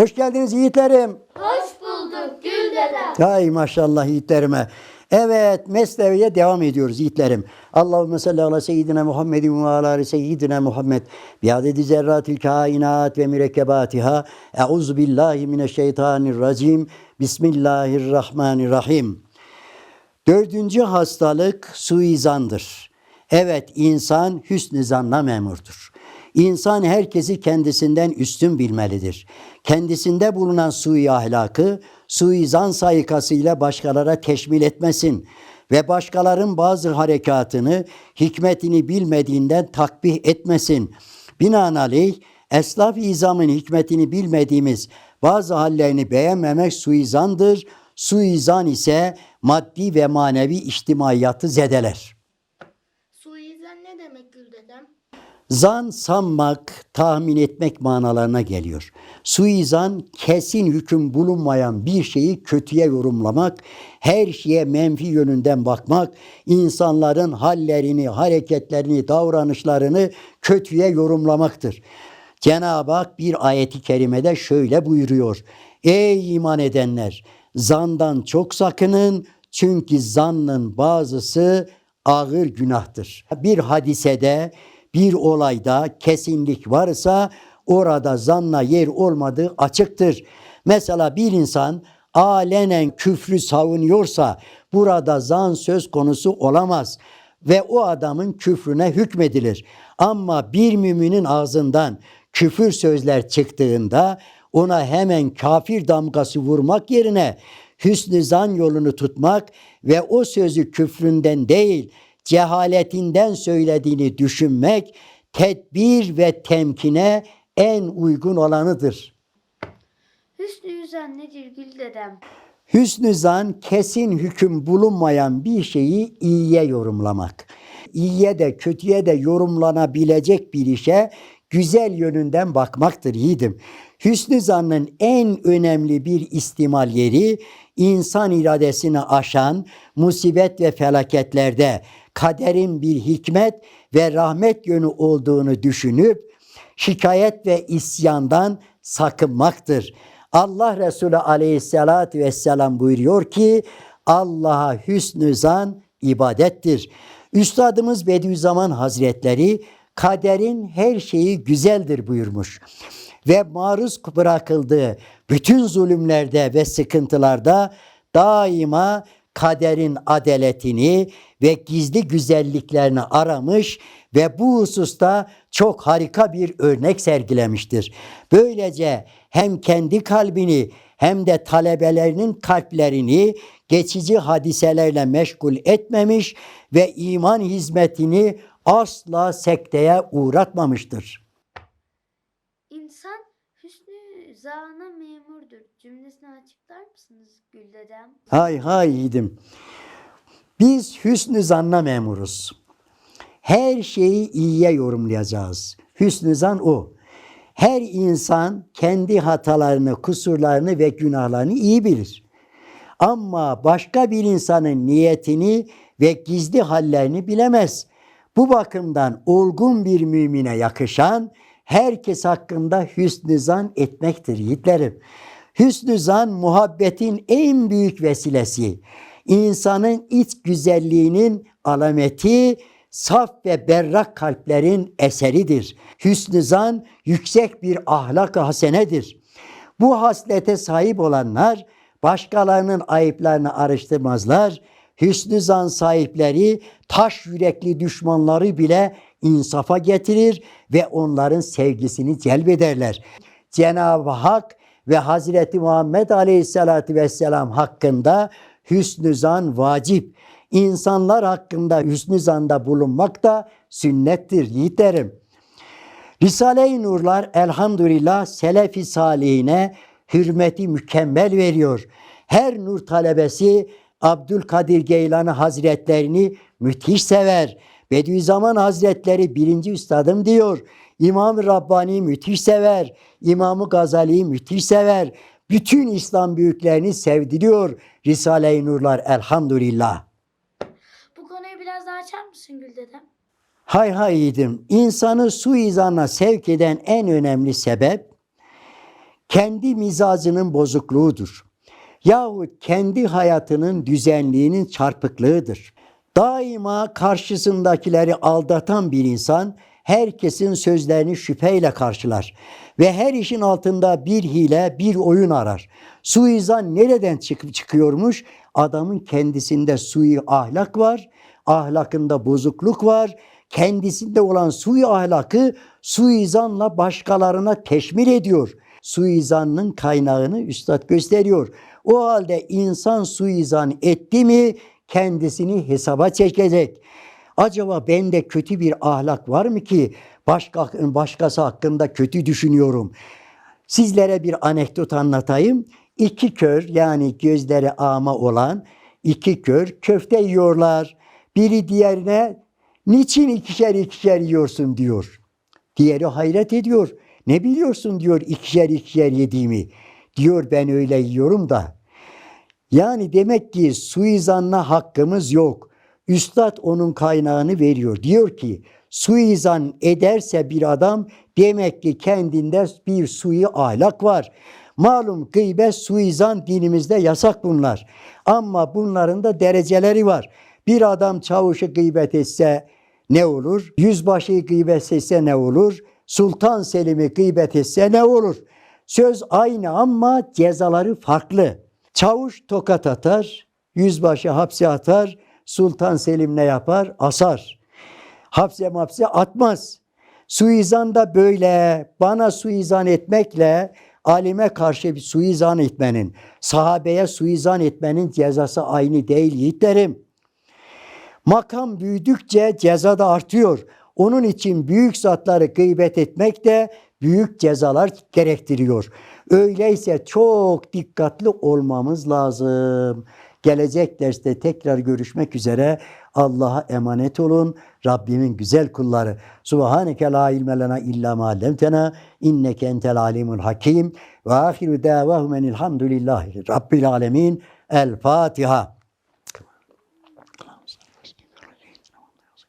Hoş geldiniz yiğitlerim. Hoş bulduk Gül dedem. Ay maşallah yiğitlerime. Evet mesleğe devam ediyoruz yiğitlerim. Allahümme salli ala seyyidina Muhammedin ve ala seyyidina Muhammed. Biadedi zerratil kainat ve mürekkebatiha. Euzu billahi mineşşeytanirracim. Bismillahirrahmanirrahim. Dördüncü hastalık suizandır. Evet insan hüsnü zanla memurdur. İnsan herkesi kendisinden üstün bilmelidir. Kendisinde bulunan sui ahlakı suizan sayikasıyla başkalara teşmil etmesin ve başkaların bazı harekatını hikmetini bilmediğinden takbih etmesin. Binaenaleyh eslaf izamın hikmetini bilmediğimiz bazı hallerini beğenmemek suizandır. Suizan ise maddi ve manevi içtimaiyatı zedeler. Suizan ne demek Gül dedem? Zan sanmak, tahmin etmek manalarına geliyor. Suizan kesin hüküm bulunmayan bir şeyi kötüye yorumlamak, her şeye menfi yönünden bakmak, insanların hallerini, hareketlerini, davranışlarını kötüye yorumlamaktır. Cenab-ı Hak bir ayeti kerimede şöyle buyuruyor. Ey iman edenler! Zandan çok sakının çünkü zannın bazısı ağır günahtır. Bir hadisede, bir olayda kesinlik varsa orada zanna yer olmadığı açıktır. Mesela bir insan alenen küfrü savunuyorsa burada zan söz konusu olamaz ve o adamın küfrüne hükmedilir. Ama bir müminin ağzından küfür sözler çıktığında ona hemen kafir damgası vurmak yerine hüsnü zan yolunu tutmak ve o sözü küfründen değil cehaletinden söylediğini düşünmek tedbir ve temkine en uygun olanıdır. Hüsnü yüzen nedir Gül dedem? Hüsnü zan kesin hüküm bulunmayan bir şeyi iyiye yorumlamak. İyiye de kötüye de yorumlanabilecek bir işe güzel yönünden bakmaktır yiğidim. Hüsnü zannın en önemli bir istimal yeri insan iradesini aşan musibet ve felaketlerde kaderin bir hikmet ve rahmet yönü olduğunu düşünüp şikayet ve isyandan sakınmaktır. Allah Resulü aleyhissalatü vesselam buyuruyor ki Allah'a hüsnü zan ibadettir. Üstadımız Bediüzzaman Hazretleri kaderin her şeyi güzeldir buyurmuş. Ve maruz bırakıldığı bütün zulümlerde ve sıkıntılarda daima kaderin adaletini ve gizli güzelliklerini aramış ve bu hususta çok harika bir örnek sergilemiştir. Böylece hem kendi kalbini hem de talebelerinin kalplerini geçici hadiselerle meşgul etmemiş ve iman hizmetini asla sekteye uğratmamıştır. İnsan hüsnü zana memurdur. Cümlesini açıklar mısınız Gül dedem? Hay hay yiğidim. Biz hüsnü zanna memuruz. Her şeyi iyiye yorumlayacağız. Hüsnü zan o. Her insan kendi hatalarını, kusurlarını ve günahlarını iyi bilir. Ama başka bir insanın niyetini ve gizli hallerini bilemez. Bu bakımdan olgun bir mümine yakışan herkes hakkında hüsnü zan etmektir yiğitlerim. Hüsnü zan muhabbetin en büyük vesilesi. İnsanın iç güzelliğinin alameti, saf ve berrak kalplerin eseridir. Hüsnü zan yüksek bir ahlak-ı hasenedir. Bu haslete sahip olanlar başkalarının ayıplarını araştırmazlar. Hüsnü zan sahipleri taş yürekli düşmanları bile insafa getirir ve onların sevgisini celbederler. Cenab-ı Hak ve Hazreti Muhammed Aleyhisselatü Vesselam hakkında hüsnü zan vacip. İnsanlar hakkında hüsnü zanda bulunmak da sünnettir yiğitlerim. Risale-i Nurlar elhamdülillah Selefi Salihine hürmeti mükemmel veriyor. Her nur talebesi Abdülkadir Geylani Hazretlerini müthiş sever. Bediüzzaman Hazretleri birinci üstadım diyor. İmam-ı Rabbani müthiş sever. İmam-ı Gazali'yi müthiş sever. Bütün İslam büyüklerini sevdiriyor Risale-i Nurlar elhamdülillah. Bu konuyu biraz daha açar mısın Gül dedem? Hay hay yiğidim. İnsanı suizana sevk eden en önemli sebep kendi mizacının bozukluğudur. Yahut kendi hayatının düzenliğinin çarpıklığıdır. Daima karşısındakileri aldatan bir insan herkesin sözlerini şüpheyle karşılar ve her işin altında bir hile, bir oyun arar. Suizan nereden çıkıp çıkıyormuş? Adamın kendisinde sui ahlak var, ahlakında bozukluk var. Kendisinde olan sui ahlakı suizanla başkalarına teşmil ediyor. Suizanın kaynağını üstad gösteriyor. O halde insan suizan etti mi kendisini hesaba çekecek. Acaba bende kötü bir ahlak var mı ki başka başkası hakkında kötü düşünüyorum? Sizlere bir anekdot anlatayım. İki kör yani gözleri ama olan iki kör köfte yiyorlar. Biri diğerine niçin ikişer ikişer yiyorsun diyor. Diğeri hayret ediyor. Ne biliyorsun diyor ikişer ikişer yediğimi. Diyor ben öyle yiyorum da. Yani demek ki suizanla hakkımız yok. Üstad onun kaynağını veriyor. Diyor ki suizan ederse bir adam demek ki kendinde bir sui ahlak var. Malum gıybet, suizan dinimizde yasak bunlar. Ama bunların da dereceleri var. Bir adam çavuşu gıybet etse ne olur? Yüzbaşıyı gıybet etse ne olur? Sultan Selim'i gıybet etse ne olur? Söz aynı ama cezaları farklı. Çavuş tokat atar, yüzbaşı hapse atar, Sultan Selim ne yapar? Asar. Hapse mapse atmaz. Suizan da böyle bana suizan etmekle alime karşı bir suizan etmenin, sahabeye suizan etmenin cezası aynı değil yiğitlerim. Makam büyüdükçe ceza da artıyor. Onun için büyük zatları gıybet etmek de büyük cezalar gerektiriyor. Öyleyse çok dikkatli olmamız lazım. Gelecek derste tekrar görüşmek üzere. Allah'a emanet olun. Rabbimin güzel kulları. Subhaneke la ilme lena illa ma allamtena inneke entel alimul hakim. Ve ahiru davahum enilhamdülillahi rabbil alemin. El Fatiha.